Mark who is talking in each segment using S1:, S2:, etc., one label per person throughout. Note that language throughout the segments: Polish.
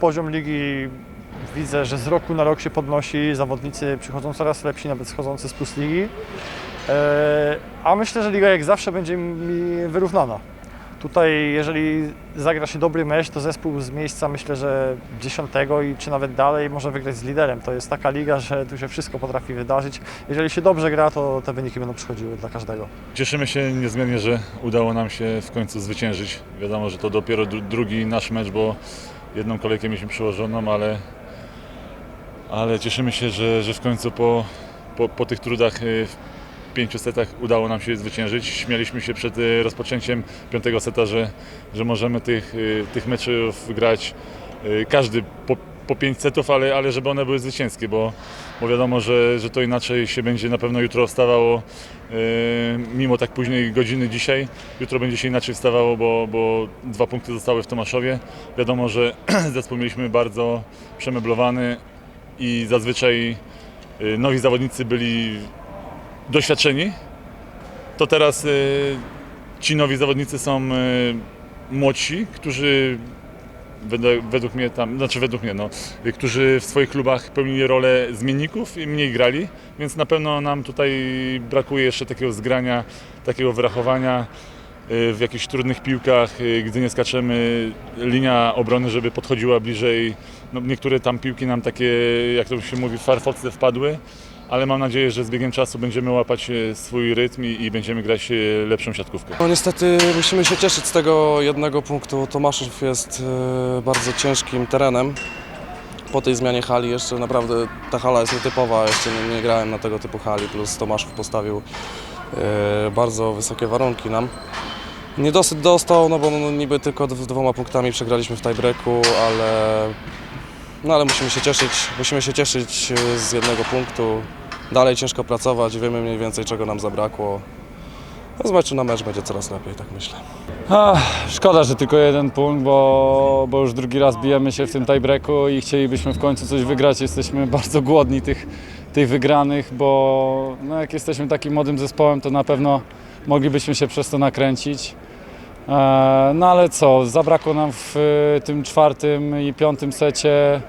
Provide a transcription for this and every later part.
S1: poziom ligi widzę, że z roku na rok się podnosi, zawodnicy przychodzą coraz lepsi, nawet schodzący z plus ligi. E, A myślę, że liga jak zawsze będzie mi wyrównana. Tutaj, jeżeli zagra się dobry mecz, to zespół z miejsca myślę, że dziesiątego i czy nawet dalej może wygrać z liderem. To jest taka liga, że tu się wszystko potrafi wydarzyć. Jeżeli się dobrze gra, to te wyniki będą przychodziły dla każdego.
S2: Cieszymy się niezmiernie, że udało nam się w końcu zwyciężyć. Wiadomo, że to dopiero dru- drugi nasz mecz, bo jedną kolejkę mieliśmy przyłożoną, ale, ale cieszymy się, że, że w końcu po, po, po tych trudach y, w pięciu setach udało nam się zwyciężyć. Śmialiśmy się przed y, rozpoczęciem piątego seta, że, że możemy tych, y, tych meczów grać każdy po, po pięć setów, ale, ale żeby one były zwycięskie, bo, bo wiadomo, że, że to inaczej się będzie na pewno jutro wstawało Yy, mimo tak późnej godziny dzisiaj. Jutro będzie się inaczej wstawało, bo, bo dwa punkty zostały w Tomaszowie. Wiadomo, że zespół mieliśmy bardzo przemeblowany i zazwyczaj yy, nowi zawodnicy byli doświadczeni. To teraz yy, ci nowi zawodnicy są yy, młodsi, którzy według mnie tam, znaczy według mnie, no, którzy w swoich klubach pełnili rolę zmienników i mniej grali, więc na pewno nam tutaj brakuje jeszcze takiego zgrania, takiego wyrachowania y, w jakichś trudnych piłkach, y, gdy nie skaczemy, linia obrony, żeby podchodziła bliżej. No, niektóre tam piłki nam takie, jak to się mówi, farfoce wpadły, ale mam nadzieję, że z biegiem czasu będziemy łapać y, swój rytm i, będziemy grać y, lepszą siatkówkę.
S3: No niestety musimy się cieszyć z tego jednego punktu. Tomaszów jest e, bardzo ciężkim terenem. Po tej zmianie hali jeszcze naprawdę ta hala jest nietypowa, jeszcze nie, nie grałem na tego typu hali, plus Tomaszów postawił e, bardzo wysokie warunki nam. Niedosyt dostał, no bo no, niby tylko dw- dwoma punktami przegraliśmy w tiebreaku, ale, no, ale musimy się cieszyć, musimy się cieszyć e, z jednego punktu. Dalej ciężko pracować, wiemy mniej więcej czego nam zabrakło. No z meczu na mecz będzie coraz lepiej, tak myślę.
S4: Ach, szkoda, że tylko jeden punkt, bo, bo już drugi raz bijemy się w tym tiebreaku i chcielibyśmy w końcu coś wygrać. Jesteśmy bardzo głodni tych, tych wygranych, bo no jak jesteśmy takim młodym zespołem, to na pewno moglibyśmy się przez to nakręcić. E, No ale co, zabrakło nam w e, tym czwartym i piątym secie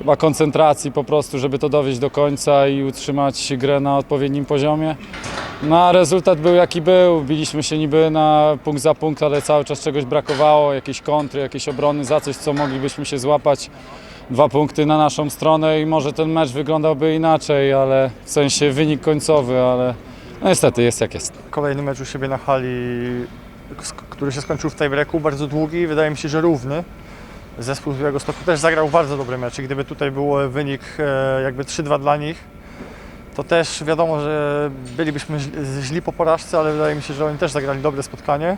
S4: chyba koncentracji po prostu, żeby to dowieść do końca i utrzymać grę na odpowiednim poziomie. No a rezultat był jaki był. Biliśmy się niby na punkt za punkt, ale cały czas czegoś brakowało, jakieś kontry, jakieś obrony za coś, co moglibyśmy się złapać. Dwa punkty na naszą stronę i może ten mecz wyglądałby inaczej, ale w sensie wynik końcowy, ale no niestety jest jak jest.
S1: Kolejny mecz u siebie na hali, który się skończył w tiebreaku, bardzo długi, wydaje mi się, że równy. Zespół z Białegostoku też zagrał bardzo dobry mecz i gdyby tutaj był wynik e, jakby 3-2 dla nich, to też wiadomo, że bylibyśmy źli- po porażce, ale wydaje mi się, że oni też zagrali dobre spotkanie.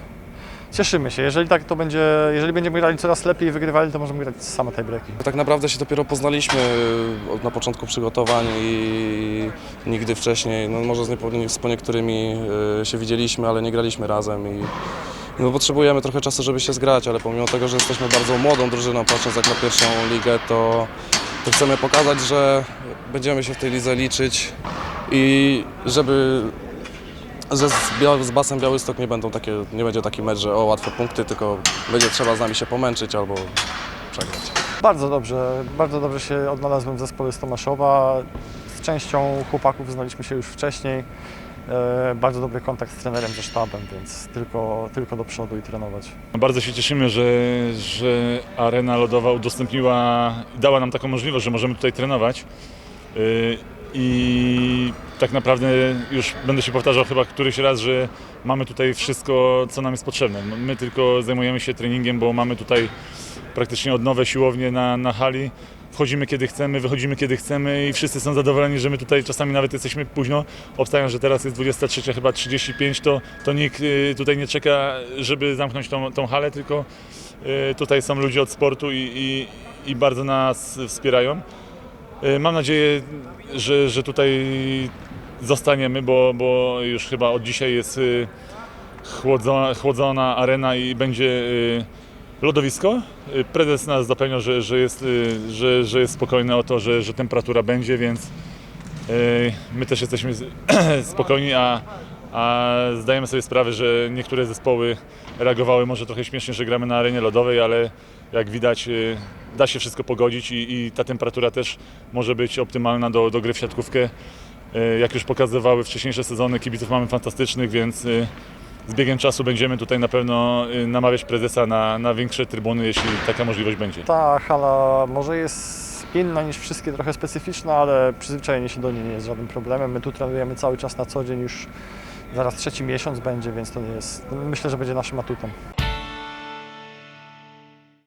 S1: Cieszymy się, jeżeli tak to będzie, jeżeli będziemy grali coraz lepiej i wygrywali, to możemy grać same tiebreaki.
S3: Tak naprawdę się dopiero poznaliśmy od- na początku przygotowań i nigdy wcześniej, no może z, z po niektórymi się widzieliśmy, ale nie graliśmy razem i no, potrzebujemy trochę czasu, żeby się zgrać, ale pomimo tego, że jesteśmy bardzo młodą drużyną, patrząc jak na pierwszą ligę, to, to chcemy pokazać, że będziemy się w tej lidze liczyć i żeby że z, z Basem Białystok nie będą takie, nie będzie taki mecz, że o łatwe punkty, tylko będzie trzeba z nami się pomęczyć albo przegrać.
S1: Bardzo dobrze, bardzo dobrze się odnalazłem w zespole z Tomaszowa. Z częścią chłopaków znaliśmy się już wcześniej. E, bardzo dobry kontakt z trenerem, ze sztabem, więc tylko, tylko do przodu i trenować.
S2: Bardzo się cieszymy, że, że Arena Lodowa udostępniła, dała nam taką możliwość, że możemy tutaj trenować. Yy, I tak naprawdę już będę się powtarzał chyba któryś raz, że mamy tutaj wszystko, co nam jest potrzebne. My tylko zajmujemy się treningiem, bo mamy tutaj praktycznie odnowę siłownię na, na hali. Wchodzimy kiedy chcemy, wychodzimy kiedy chcemy i wszyscy są zadowoleni, że my tutaj czasami nawet jesteśmy późno. Obstawiam, że teraz jest 23, chyba 35, to, to nikt y, tutaj nie czeka, żeby zamknąć tą, tą halę, tylko y, tutaj są ludzie od sportu i, i, i bardzo nas wspierają. Y, Mam nadzieję, że, że tutaj zostaniemy, bo, bo już chyba od dzisiaj jest chłodzona, chłodzona arena i będzie lodowisko. Y, Prezes nas zapewniał, że, że, jest, y, że, że jest spokojny o to, że, że temperatura będzie, więc y, my też jesteśmy spokojni, a, a zdajemy sobie sprawę, że niektóre zespoły reagowały może trochę śmiesznie, że gramy na arenie lodowej, ale jak widać da się wszystko pogodzić i, i ta temperatura też może być optymalna do, do gry w siatkówkę. Jak już pokazywały wcześniejsze sezony, kibiców mamy fantastycznych, więc z biegiem czasu będziemy tutaj na pewno y, namawiać prezesa na, na większe trybuny, jeśli taka możliwość będzie.
S1: Ta hala może jest inna niż wszystkie, trochę specyficzna, ale przyzwyczajenie się do niej nie jest żadnym problemem. My tu trenujemy cały czas na co dzień, już zaraz trzeci miesiąc będzie, więc to nie jest, myślę, że będzie naszym atutem.